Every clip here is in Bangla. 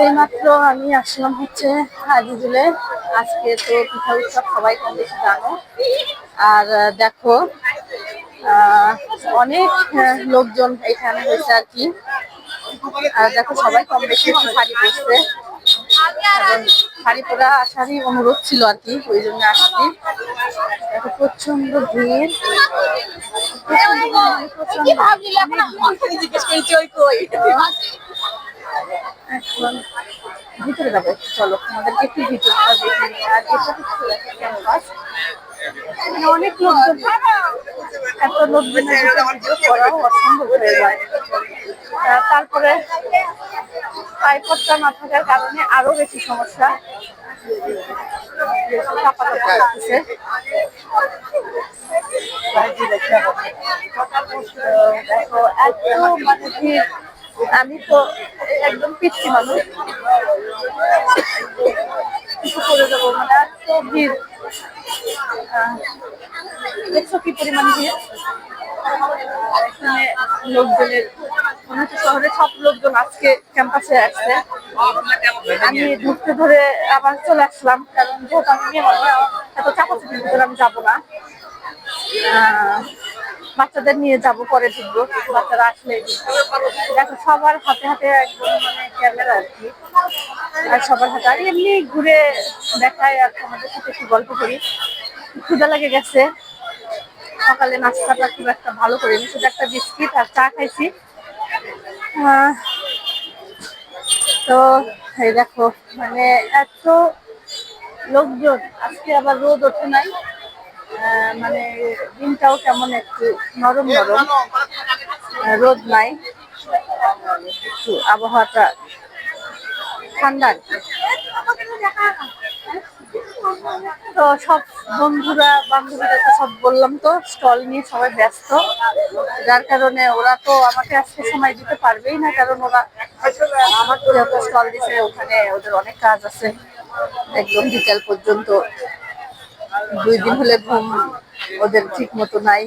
এইমাত্র আমি আসলাম হচ্ছে আজিজুলে আজকে তো পিঠা উৎসব সবাই কম বেশি জানো। আর দেখো অনেক লোকজন এখানে হয়েছে আর কি। আর দেখো সবাই কম বেশি শাড়ি পরছে। শাড়ি পরা আসারই অনুরোধ ছিল আর কি ওই জন্য আসছি। দেখো প্রচণ্ড ভিড়, প্রচণ্ড এখন ভিতরে যাব, চলো আমাদেরকে একটু ভিতরটা দেখে আর এটা হচ্ছে ক্যাম্পাস অনেক লোকজন, এত করাও অসম্ভব হয়ে যায়। তারপরে ট্রাইপডটা না থাকার কারণে আরও বেশি সমস্যা। মানে আমি তো একদম পিচ্ছি মানুষ। কিছু করে দেবো মানে এত ভিড়। দেখছ কি পরিমাণ ভিড়? এখানে লোকজনের, মনে হচ্ছে শহরে সব লোকজন আজকে ক্যাম্পাসে আসছে। আমি ঢুকতে ধরে আবার চলে আসলাম, কারণ যেহেতু আমি মানুষ, এত চাপাচাপির ভিতরে আমি যাব না। বাচ্চাদের নিয়ে যাব পরে ঢুকবো বাচ্চারা আসলে দেখো সবার হাতে হাতে একদম মানে ক্যামেরা আর কি। আর সবার হাতে, আর এমনি ঘুরে দেখায় আর আমাদের সাথে একটু গল্প করি। ক্ষুদা লেগে গেছে। সকালে নাস্তাটা খুব একটা ভালো করিনি, শুধু একটা বিস্কিট আর চা খাইছি। তো এই দেখো মানে এত লোকজন, আজকে আবার রোদ ওঠে নাই। মানে দিনটাও কেমন একটু নরম নরম। রোদ নাই। একটু আবহাওয়াটা ঠান্ডা। তো সব বন্ধুরা, বান্ধবীরা তো সব বললাম তো, স্টল নিয়ে সবাই ব্যস্ত। যার কারণে ওরা তো আমাকে আজকে সময় দিতে পারবেই না, কারণ ওরা আমার স্টল দিছে, ওখানে ওদের অনেক কাজ আছে। একদম বিকেল পর্যন্ত দুই দিন হলে ঘুম ওদের ঠিক মতো নাই।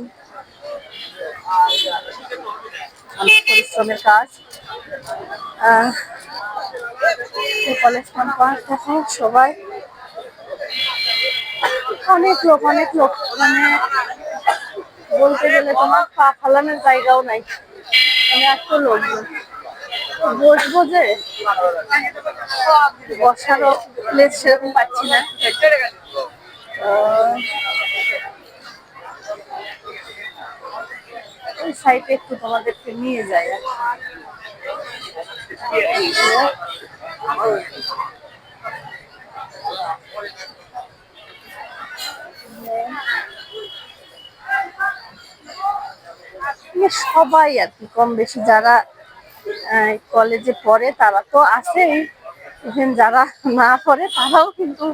পরিশ্রমের কাজ। কলেজ ক্যাম্পাস দেখো সবাই। অনেক লোক অনেক লোক। মানে বলতে গেলে তোমার পা ফালানোর জায়গাও নাই। মানে এত লোক বসবো যে বসারও প্লেস সেরকম পাচ্ছি না। ওই সাইডে একটু তোমাদেরকে নিয়ে যাই। সবাই আর কি কম বেশি যারা কলেজে পড়ে তারা তো আসেই ইভেন যারা না পড়ে তারাও কিন্তু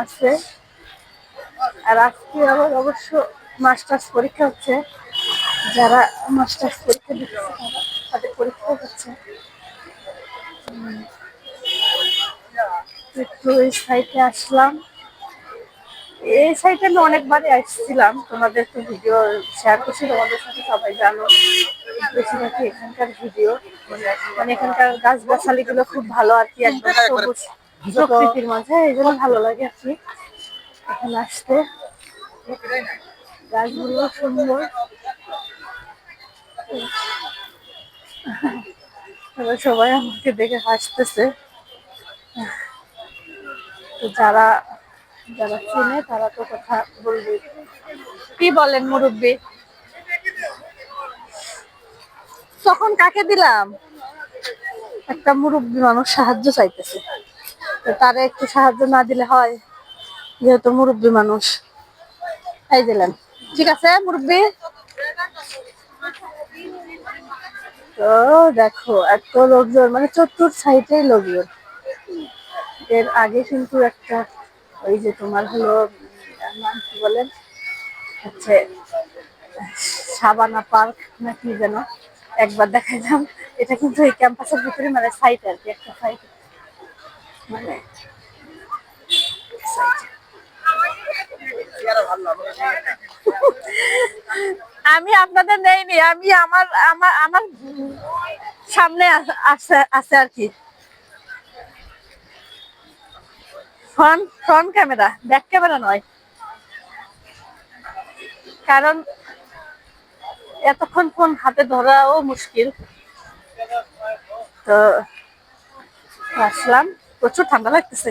আছে। আর আজকে আবার অবশ্য মাস্টার্স পরীক্ষা হচ্ছে। যারা মাস্টার্স পরীক্ষা দিচ্ছে তাদের পরীক্ষা হচ্ছে। একটু এই সাইডে আসলাম। এই সাইডে আমি অনেকবারই আসছিলাম। তোমাদের তো ভিডিও শেয়ার করছি তোমাদের সাথে সবাই জানো। বেশিরভাগই এখানকার ভিডিও মানে এখানকার গাছ গাছালি গুলো খুব ভালো আর কি একদম সবুজ প্রকৃতির মাঝে এই জন্য ভালো লাগে আর কি। এখানে আসতে গাছগুলো সুন্দর। এবার সবাই আমাকে দেখে হাসতেছে। তো যারা যারা চেনে তারা তো কথা বলবে। কি বলেন মুরব্বী? তখন কাকে দিলাম? একটা মুরব্বী মানুষ সাহায্য চাইতেছে। তারে একটু সাহায্য না দিলে হয়। যেহেতু মুরব্বী মানুষ। এই দিলেন ঠিক আছে, মুরব্বী? তো দেখো, এত লোকজন মানে চতুর সাইডেই লোকজন। এর আগে কিন্তু একটা, ওই যে তোমার হলো নাম কি বলেন হচ্ছে, সাবানা পার্ক না কি যেন? একবার দেখা দেখাইলাম। এটা কিন্তু এই ক্যাম্পাসের ভিতরে মানে সাইট আর কি, একটা সাইট মানে আমি আপনাদের নেইনি, আমি আমার আমার আমার সামনে আছে আছে আর কি। Front front camera back camera নয়। কারণ এতক্ষণ ফোন হাতে ধরাও মুশকিল। তো আসলাম, প্রচুর ঠান্ডা লাগতেছে।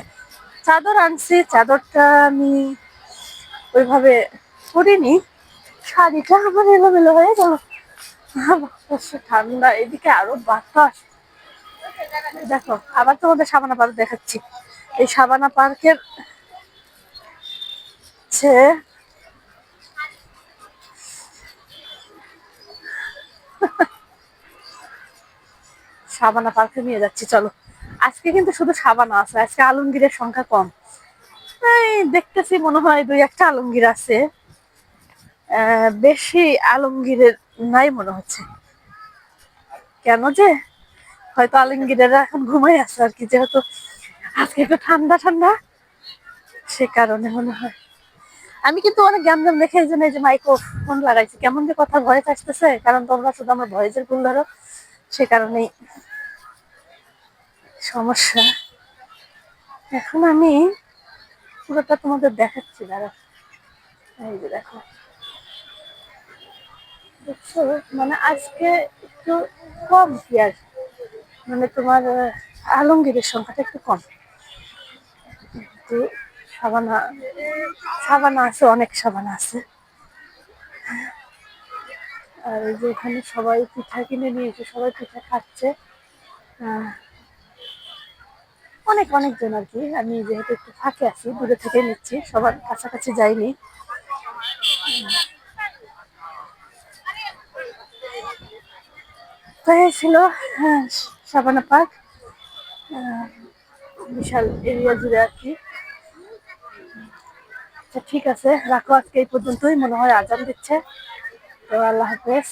চাদর আনছি, চাদরটা আমি ওইভাবে করিনি শাড়িটা আমার এলোমেলো হয়ে গেল। ঠান্ডা, এদিকে আরও বাতাস। দেখো, আবার তোমাদের সাবানা পার্ক দেখাচ্ছি। এই সাবানা পার্কের সাবানা পার্কে নিয়ে যাচ্ছি, চলো। আজকে কিন্তু শুধু সাবানা আছে, আজকে আলমগীরের সংখ্যা কম। এই দেখতেছি মনে হয় দুই একটা আলমগীর আছে। বেশি আলমগীরের নাই মনে হচ্ছে। কেন যে? হয়তো আলমগীরেরা এখন ঘুমাই আছে আর কি, যেহেতু আজকে একটু ঠান্ডা ঠান্ডা, সে কারণে মনে হয়। আমি কিন্তু অনেক জ্ঞান দেখে এই জন্য এই যে মাইক্রোফোন লাগাইছি। কেমন যে কথা ভয়েস আসতেছে, কারণ তোমরা শুধু আমার ভয়েসের ভুল ধরো, সে কারণেই সমস্যা। এখন আমি পুরোটা তোমাদের দেখাচ্ছি দাঁড়া এই যে দেখো। দেখছ মানে আজকে একটু কম আর মানে তোমার আলমগীরের সংখ্যাটা একটু কম। কিন্তু সাবানা সাবানা আছে, অনেক সাবানা আছে। আর এই যে এখানে সবাই পিঠা কিনে নিয়েছে সবাই পিঠা খাচ্ছে। অনেক অনেকজন আর কি আমি যেহেতু একটু ফাঁকে আছি দূরে থেকে নিচ্ছি সবার কাছাকাছি যাইনি। ছিল হ্যাঁ, সাবানা পার্ক বিশাল এরিয়া জুড়ে আর কি আচ্ছা ঠিক আছে রাখো আজকে এই পর্যন্তই মনে হয় আজান দিচ্ছে। তো আল্লাহ হাফেজ।